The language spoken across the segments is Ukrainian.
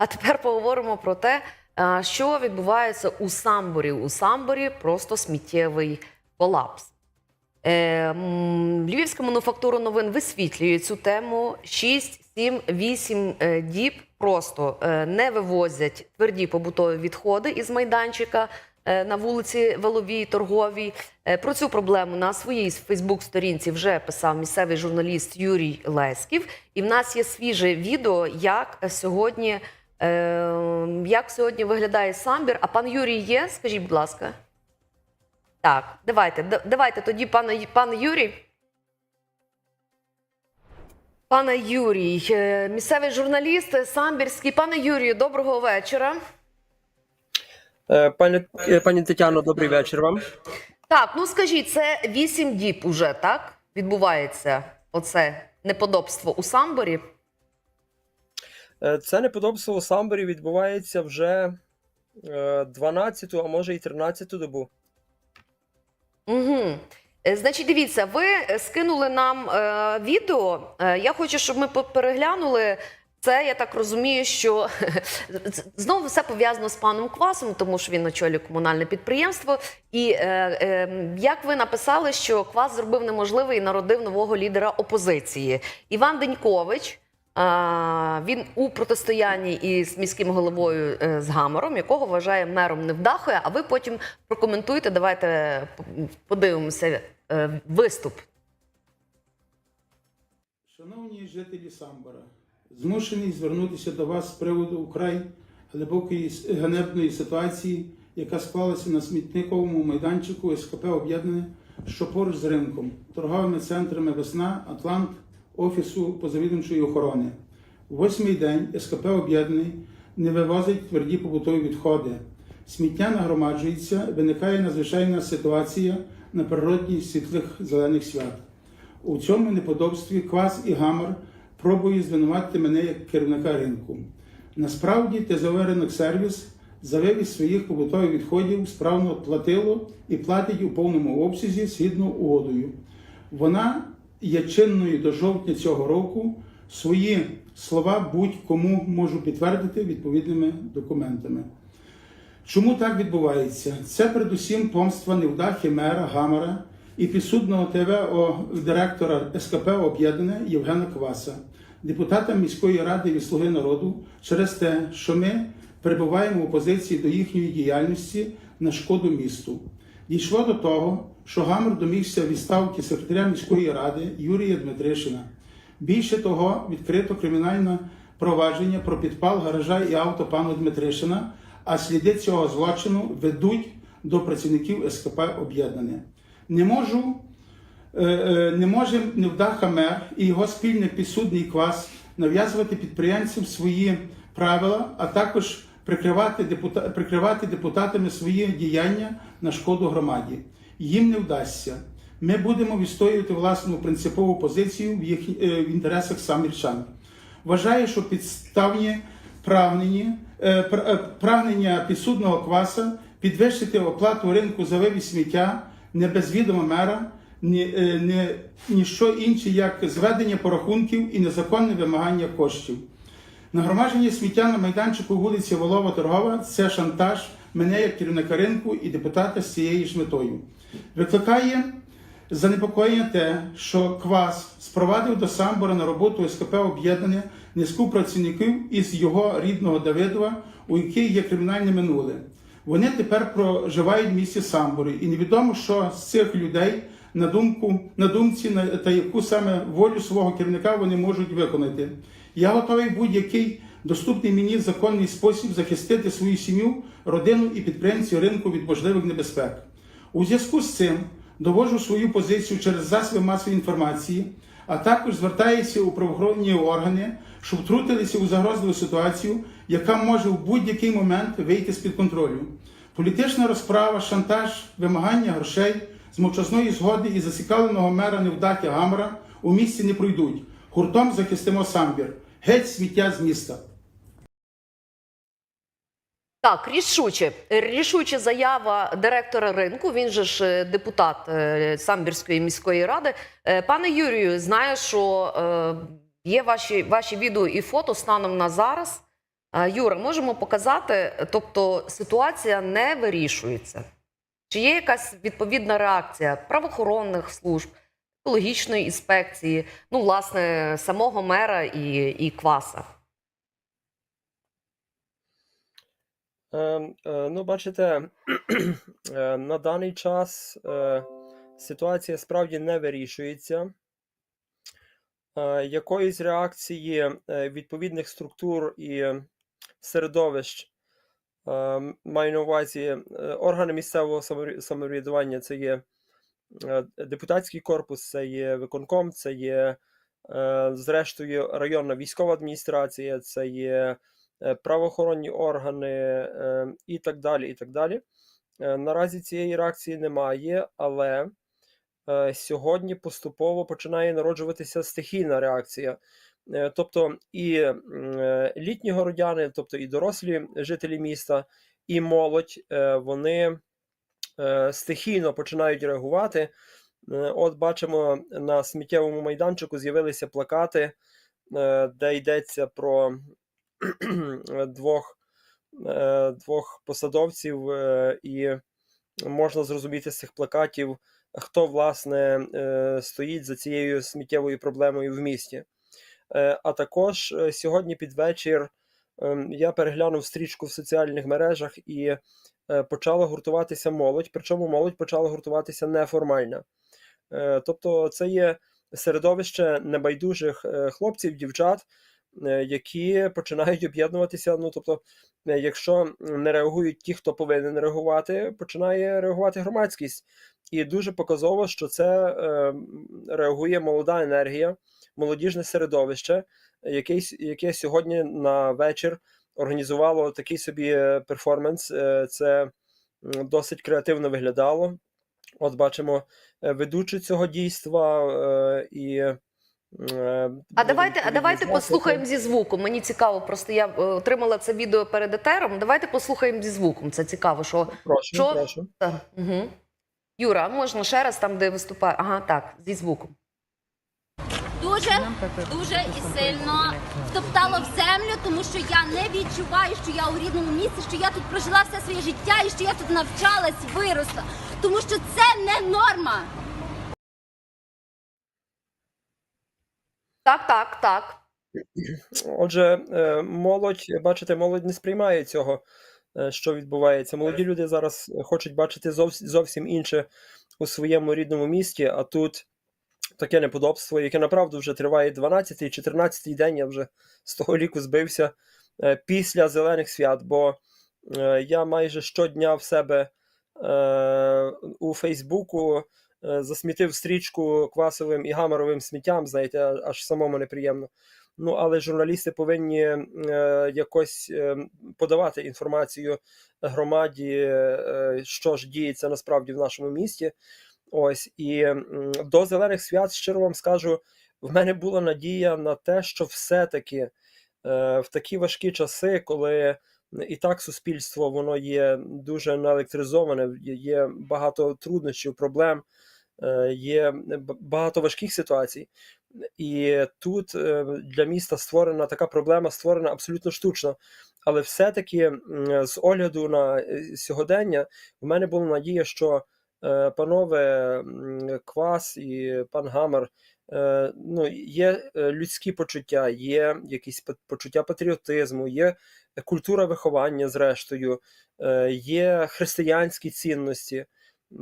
А тепер поговоримо про те, е, що відбувається у Самборі. У Самборі просто сміттєвий колапс. Е, Львівська мануфактура новин висвітлює цю тему. 6, 7, 8 е, діб просто е, не вивозять тверді побутові відходи із майданчика на вулиці Веловій, торговій. Про цю проблему на своїй Фейсбук-сторінці вже писав місцевий журналіст Юрій Леськів. І в нас є свіже відео, як сьогодні, як сьогодні виглядає самбір. А пан Юрій є? Скажіть, будь ласка. Так, давайте, давайте тоді, пане, пане Юрій. Пане Юрій, е, місцевий журналіст е, самбірський. Пане Юрію, доброго вечора. Е, Пані, пані Тетяно, добрий вечір вам. Так, ну скажіть, це вісім діб уже, так? Відбувається оце неподобство у самборі. Е, Це неподобство у Самборі відбувається вже 12, а може і 13 добу. Угу. Значить, дивіться, ви е, скинули нам е, відео. Е, я хочу, щоб ми переглянули. Це я так розумію, що знову все пов'язано з паном Квасом, тому що він очолює комунальне підприємство. І е, е, як ви написали, що Квас зробив неможливе і народив нового лідера опозиції Іван Денькович. Він у протистоянні із міським головою е, з Гамором, якого вважає мером невдахою. А ви потім прокоментуйте. Давайте подивимося е, виступ. Шановні жителі Самбора, змушений звернутися до вас з приводу вкрай глибокої ганебної ситуації, яка склалася на смітниковому майданчику СКП Об'єднане, що поруч з ринком, торговими центрами Весна, Атлант, Офісу позавідомчої охорони. Восьмий день СКП Об'єднаний не вивозить тверді побутові відходи. Сміття нагромаджується, виникає надзвичайна ситуація на напередодні світлих зелених свят. У цьому неподобстві Квас і Гамар пробує звинуватити мене як керівника ринку. Насправді ТЗО «Ринок Сервіс за вивіз своїх побутових відходів справно платило і платить у повному обсязі згідно угодою. Вона є чинною до жовтня цього року. Свої слова будь-кому можу підтвердити відповідними документами. Чому так відбувається? Це передусім помства невдахи мера Гамара і підсудного ТВО директора СКП Об'єднане Євгена Кваса, депутата міської ради від Слуги народу, через те, що ми перебуваємо в опозиції до їхньої діяльності на шкоду місту. Дійшло до того, що Гамар домігся відставки секретаря міської ради Юрія Дмитришина. Більше того, відкрито кримінальне провадження про підпал гаража і авто пана Дмитришина, а сліди цього злочину ведуть до працівників СКП Об'єднане. Не можу, е, е, не може невдаха мер і його спільний підсудний клас нав'язувати підприємцям свої правила, а також прикривати, депута, прикривати депутатами свої діяння на шкоду громаді. Їм не вдасться. Ми будемо відстоювати власну принципову позицію в, їх, е, в інтересах самірчан. Вважаю, що підставні прагнення, е, е, прагнення підсудного кваса підвищити оплату ринку за вивіз сміття не без відома мера, ні, ні, ніщо інше, як зведення порахунків і незаконне вимагання коштів. Нагромадження сміття на майданчику вулиці Волова Торгова це шантаж мене як керівника ринку і депутата з цією ж метою. Викликає занепокоєння те, що Квас спровадив до Самбора на роботу СКП об'єднання низку працівників із його рідного Давидова, у яких є кримінальне минуле. Вони тепер проживають в місті Самборі, і невідомо, що з цих людей на думку на думці на та яку саме волю свого керівника вони можуть виконати. Я готовий будь-який доступний мені законний спосіб захистити свою сім'ю, родину і підприємців ринку від можливих небезпек. У зв'язку з цим доводжу свою позицію через засоби масової інформації, а також звертаюся у правоохоронні органи, щоб втрутилися у загрозливу ситуацію, яка може в будь-який момент вийти з-під контролю. Політична розправа, шантаж, вимагання грошей з мовчазної згоди і зацікавленого мера невдахи Гамора у місті не пройдуть. Гуртом захистимо самбір. Геть сміття з міста. Так, рішуче, рішуче заява директора ринку. Він же ж е, депутат е, Самбірської міської ради. Е, Пане Юрію, знаю, що е, є ваші, ваші відео і фото станом на зараз. Юра, можемо показати, тобто ситуація не вирішується. Чи є якась відповідна реакція правоохоронних служб, екологічної інспекції, ну, власне, самого мера і, і кваса? Е, е, ну, бачите, е, на даний час е, ситуація справді не вирішується. Е, якоїсь реакції е, відповідних структур і середовищ е, маю на увазі е, органи місцевого самоврядування, це є е, депутатський корпус, це є виконком, це є, е, зрештою, районна військова адміністрація, це є е, правоохоронні органи е, і так далі. і так далі. Е, Наразі цієї реакції немає, але е, сьогодні поступово починає народжуватися стихійна реакція. Е, Тобто і е, літні городяни, тобто і дорослі жителі міста, і молодь, е, вони е, стихійно починають реагувати. Е, От бачимо на сміттєвому майданчику з'явилися плакати, е, де йдеться про двох, е, двох посадовців, е, і можна зрозуміти з цих плакатів, хто власне е, стоїть за цією сміттєвою проблемою в місті. А також сьогодні під вечір я переглянув стрічку в соціальних мережах і почала гуртуватися молодь, причому молодь почала гуртуватися неформально. Тобто, це є середовище небайдужих хлопців, дівчат, які починають об'єднуватися. Ну, тобто, е, якщо не реагують ті, хто повинен реагувати, починає реагувати громадськість. І дуже показово, що це е, реагує молода енергія, молодіжне середовище, яке, яке сьогодні на вечір організувало такий собі е, перформанс. Е, Це досить креативно виглядало. От бачимо е, ведучу цього дійства е, і. Е, А давайте, а давайте послухаємо зі звуком. Мені цікаво, просто я е, отримала це відео перед етером. Давайте послухаємо зі звуком. Це цікаво, що Прошу, Що? прошу. Так, угу. Юра, можна ще раз там, де виступає? Ага, так, зі звуком. дуже дуже і сильно втоптало в землю, тому що я не відчуваю, що я у рідному місці, що я тут прожила все своє життя і що я тут навчалась, виросла. Тому що це не норма. Так, так, так. Отже, е, молодь, бачите, молодь не сприймає цього, е, що відбувається. Молоді люди зараз хочуть бачити зовсім, інше у своєму рідному місті, а тут таке неподобство, яке направду вже триває 12-й, 14-й день. Я вже з того ліку збився е, після зелених свят, бо я майже щодня в себе у Фейсбуку засмітив стрічку квасовим і гамаровим сміттям, знаєте, аж самому неприємно. Ну, але журналісти повинні е, якось е, подавати інформацію громаді, е, що ж діється насправді в нашому місті. Ось і м, до зелених свят, щиро вам скажу, в мене була надія на те, що все-таки е, в такі важкі часи, коли і так суспільство воно є дуже наелектризоване, є- багато труднощів, проблем, е, є багато важких ситуацій. І тут е, для міста створена така проблема, створена абсолютно штучно. Але все-таки з огляду на е, сьогодення, в мене була надія, що панове Квас і пан Гамер, ну, є людські почуття, є якісь почуття патріотизму, є культура виховання, зрештою, е, є християнські цінності.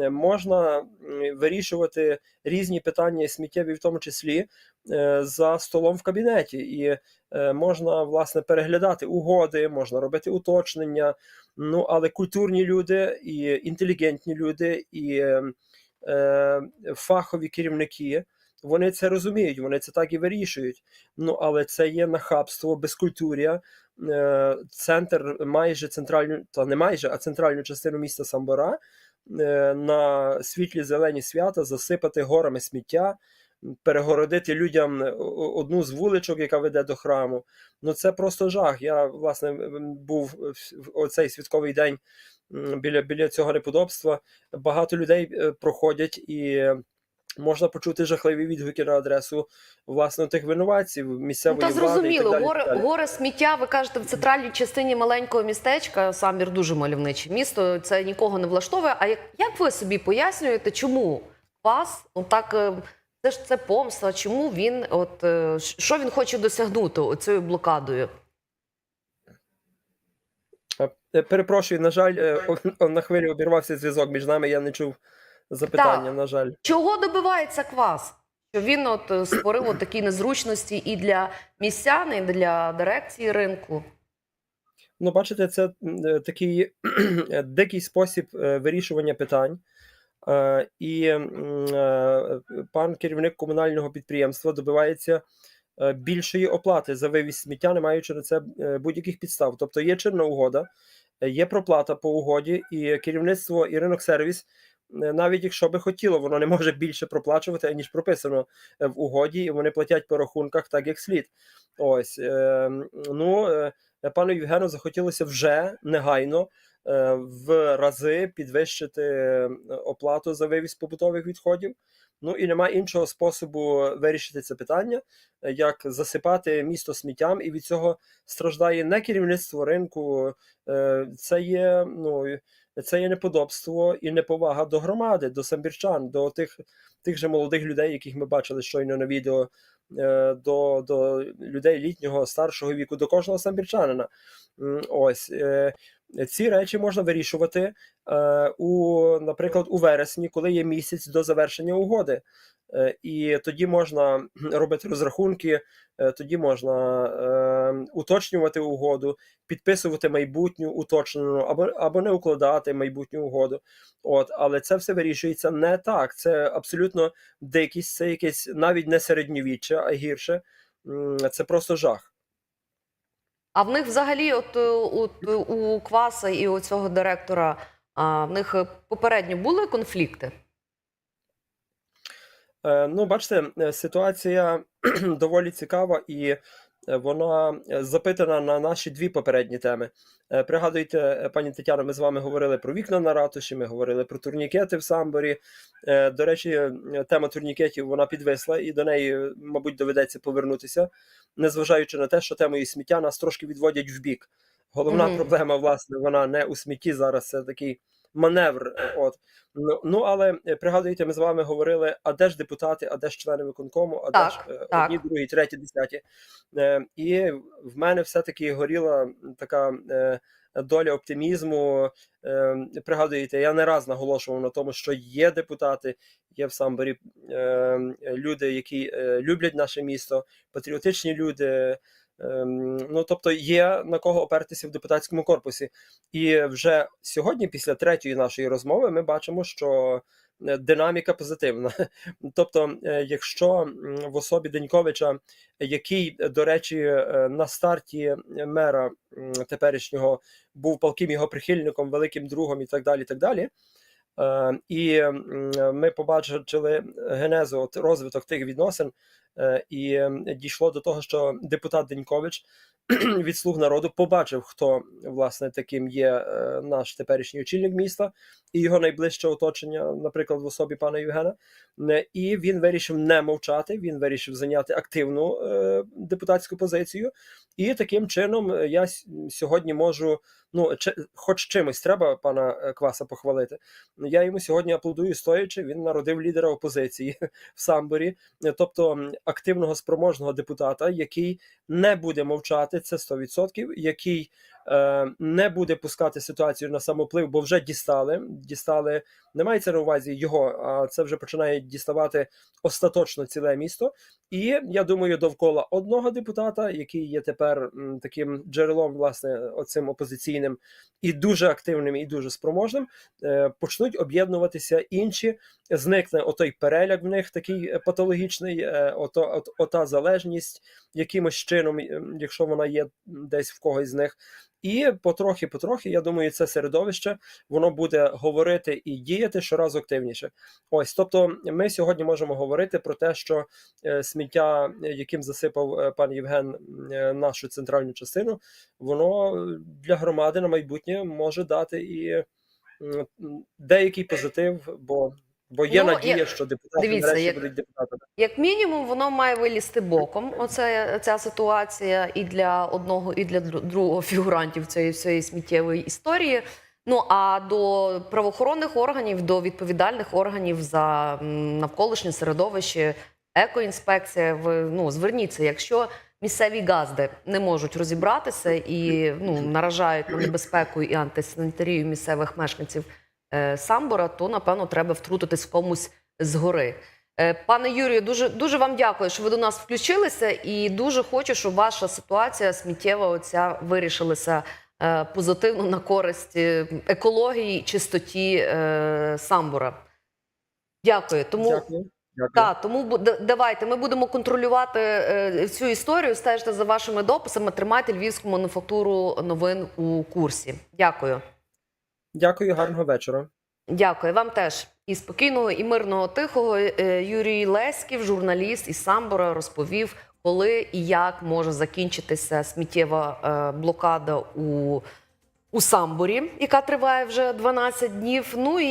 Е, Можна вирішувати різні питання сміттєві, в тому числі е, за столом в кабінеті, і можна власне переглядати угоди, можна робити уточнення. Ну але культурні люди і інтелігентні люди, і е, фахові керівники. Вони це розуміють, вони це так і вирішують. Ну але це є нахабство, безкультур'я. Е, Центр майже центральну, та не майже, а центральну частину міста Самбора е, на світлі зелені свята засипати горами сміття, перегородити людям е, одну з вуличок, яка веде до храму. Ну це просто жах. Я власне був в оцей святковий день біля, біля цього неподобства. Багато людей проходять і можна почути жахливі відгуки на адресу власне тих винуватців Ну, місцевої та влади. і зрозуміло, так далі, горе, горе сміття, ви кажете, в центральній частині маленького містечка, Самбір дуже мальовниче місто, це нікого не влаштовує. А як, як ви собі пояснюєте, чому вас отак, е, це ж це помста, чому він, от, е, що він хоче досягнути оцією блокадою? Е, Перепрошую, на жаль, на хвилі обірвався зв'язок між нами. Я не чув запитання. Так. На жаль, Чого добивається квас? Що він от е, створив от такі незручності і для містян, і для дирекції ринку? ну бачите, це е, такий е, дикий спосіб вирішування питань. І пан керівник комунального підприємства добивається більшої оплати за вивіз сміття, не маючи на це будь-яких підстав. Тобто є чинна угода, є проплата по угоді, і керівництво і ринок сервіс, навіть якщо би хотіло, воно не може більше проплачувати, ніж прописано е, в угоді, і вони платять по рахунках так, як слід. Ось е, ну е, пану Євгену захотілося вже негайно е, в рази підвищити е, оплату за вивіз побутових відходів. Ну і немає іншого способу вирішити це питання, е, як засипати місто сміттям, і від цього страждає не керівництво ринку, е, це є ну. Це є неподобство і неповага до громади, до самбірчан, до тих, тих же молодих людей, яких ми бачили щойно на відео, е, до, до людей літнього, старшого віку, до кожного самбірчанина. Ось е, ці речі можна вирішувати е, у, наприклад, у вересні, коли є місяць до завершення угоди. Е, І тоді можна робити розрахунки, е, тоді можна е, уточнювати угоду, підписувати майбутню уточнену або, або не укладати майбутню угоду. От, але це все вирішується не так. Це абсолютно дикість, це якесь навіть не середньовіччя, а гірше. Це просто жах. А в них взагалі, от, е, от е, у Кваса і у цього директора, а, в них е, попередньо були конфлікти? Ну, бачите, ситуація доволі цікава і вона е, запитана на наші дві попередні теми. Е, Пригадуйте, е, пані Тетяно, ми з вами говорили про вікна на ратуші, ми говорили про турнікети в Самборі. Е, До речі, е, тема турнікетів вона підвисла, і до неї, е, мабуть, доведеться повернутися, незважаючи на те, що темою сміття нас трошки відводять в бік. Головна Мгм. проблема, власне, вона не у смітті зараз. Це такий маневр. е, От ну, ну але е, пригадуєте, ми з вами говорили: а де ж депутати, а де ж члени виконкому, а Так, де ж е, так. одні, другі, треті, десяті. І в мене все-таки горіла така. Доля оптимізму. Пригадуєте, я не раз наголошував на тому, що є депутати, є в Самборі люди, які люблять наше місто, патріотичні люди. Ем, Ну, тобто є на кого опертися в депутатському корпусі. І вже сьогодні, після третьої нашої розмови, ми бачимо, що е, динаміка позитивна. Тобто, е, якщо в особі Деньковича, який, до речі, е, на старті мера теперішнього був палким його прихильником, великим другом і так далі. і так далі. І ми побачили генезу, от розвиток тих відносин, і дійшло до того, що депутат Денькович від слуг народу побачив, хто власне таким є е, наш теперішній очільник міста і його найближче оточення, наприклад, в особі пана Євгена. Е, І він вирішив не мовчати. Він вирішив зайняти активну е, депутатську позицію. І таким чином я сьогодні можу. Ну, чи, хоч чимось треба пана Кваса похвалити. Я йому сьогодні аплодую стоячи. Він народив лідера опозиції в Самборі, тобто активного спроможного депутата, який не буде мовчати, це 100%, який е, не буде пускати ситуацію на самоплив, бо вже дістали. Дістали, не мається на увазі його, а це вже починає діставати остаточно ціле місто. І я думаю, довкола одного депутата, який є тепер м, таким джерелом, власне, оцим опозиційним і дуже активним, і дуже спроможним, е, почнуть об'єднуватися інші. Зникне отой переляк в них такий е, патологічний, е, ото, от, ота залежність якимось чином, якщо вона є десь в когось з них. І потрохи-потрохи, я думаю, це середовище воно буде говорити і діяти щоразу активніше. Ось, тобто, ми сьогодні можемо говорити про те, що е, сміття, яким засипав е, пан Євген е, нашу центральну частину, воно для громади на майбутнє може дати і деякий позитив, бо Бо є Ну, надія, я- що депутати дивіться, нарешті як- будуть депутатами. Як мінімум, воно має вилізти боком. Оце ця ситуація і для одного, і для другого фігурантів цієї всієї сміттєвої історії. Ну а до правоохоронних органів, до відповідальних органів за навколишнє середовище, екоінспекція. Ви ну зверніться, якщо місцеві газди не можуть розібратися і ну наражають на небезпеку і антисанітарію місцевих мешканців Самбора, то напевно треба втрутитись комусь згори. Е, Пане Юрію, дуже дуже вам дякую, що ви до нас включилися, і дуже хочу, щоб ваша ситуація сміттєва оця вирішилася е, позитивно на користь е, екології, чистоті е, Самбора. Дякую. Тому Дякую. Дякую. так, тому давайте ми будемо контролювати е, цю історію, стежте за вашими дописами. Тримайте львівську мануфактуру новин у курсі. Дякую. Дякую, гарного вечора. Дякую вам теж. І спокійного, і мирного тихого. Е, Юрій Леськів, журналіст із Самбора, розповів, коли і як може закінчитися сміттєва е, блокада у, у Самборі, яка триває вже 12 днів. Ну і